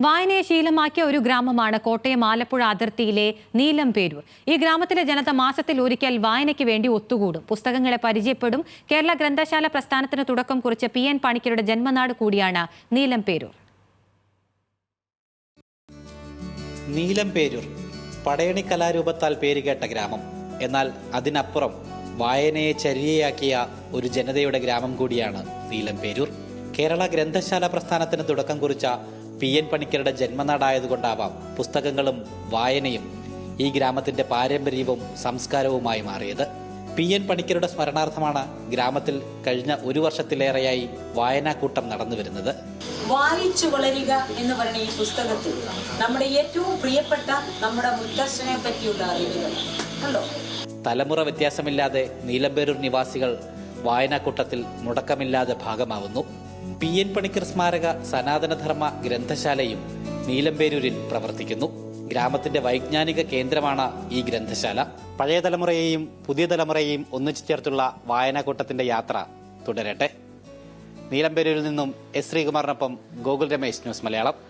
വായനയെ ശീലമാക്കിയ ഒരു ഗ്രാമമാണ് കോട്ടയം ആലപ്പുഴ അതിർത്തിയിലെ നീലംപേരൂർ. ഈ ഗ്രാമത്തിലെ ജനത മാസത്തിൽ ഒരിക്കൽ വായനയ്ക്ക് വേണ്ടി ഒത്തുകൂടും. പുസ്തകങ്ങളെ പരിചയപ്പെടും. കേരള ഗ്രന്ഥശാല പ്രസ്ഥാനത്തിന് തുടക്കം കുറിച്ച പി എൻ പണിക്കരുടെ ജന്മനാട് കൂടിയാണ് നീലംപേരൂർ. നീലംപേരൂർ പടയണി കലാരൂപത്താൽ പേരുകേട്ട ഗ്രാമം. എന്നാൽ അതിനപ്പുറം വായനയെ ചരിയയാക്കിയ ഒരു ജനതയുടെ ഗ്രാമം കൂടിയാണ് നീലംപേരൂർ. കേരള ഗ്രന്ഥശാല പ്രസ്ഥാനത്തിന് തുടക്കം കുറിച്ച പി എൻ പണിക്കരുടെ ജന്മനാടായതുകൊണ്ടാവാം പുസ്തകങ്ങളും വായനയും ഈ ഗ്രാമത്തിന്റെ പാരമ്പര്യവും സംസ്കാരവുമായി മാറിയത്. പി എൻ പണിക്കരുടെ സ്മരണാർത്ഥമാണ് ഗ്രാമത്തിൽ കഴിഞ്ഞ ഒരു വർഷത്തിലേറെയായി വായനാക്കൂട്ടം നടന്നു വരുന്നത്. വായിച്ചു വളരുക എന്ന് പറയുന്ന ഈ പുസ്തകത്തിൽ നമ്മുടെ ഏറ്റവും പ്രിയപ്പെട്ട നമ്മുടെ മുത്തശ്ശനെ പറ്റിയുള്ള അറിവുകൾ. തലമുറ വ്യത്യാസമില്ലാതെ നീലമ്പേരൂർ നിവാസികൾ വായനാക്കൂട്ടത്തിൽ മുടക്കമില്ലാതെ ഭാഗമാവുന്നു. പി എൻ പണിക്കർ സ്മാരക സനാതനധർമ്മ ഗ്രന്ഥശാലയും നീലമ്പേരൂരിൽ പ്രവർത്തിക്കുന്നു. ഗ്രാമത്തിന്റെ വൈജ്ഞാനിക കേന്ദ്രമാണ് ഈ ഗ്രന്ഥശാല. പഴയ തലമുറയെയും പുതിയ തലമുറയെയും ഒന്നിച്ചു ചേർത്തുള്ള വായനാക്കൂട്ടത്തിന്റെ യാത്ര തുടരട്ടെ. നീലമ്പേരൂരിൽ നിന്നും എസ് ശ്രീകുമാറിനൊപ്പം ഗോകുൽ രമേശ് ന്യൂസ് മലയാളം.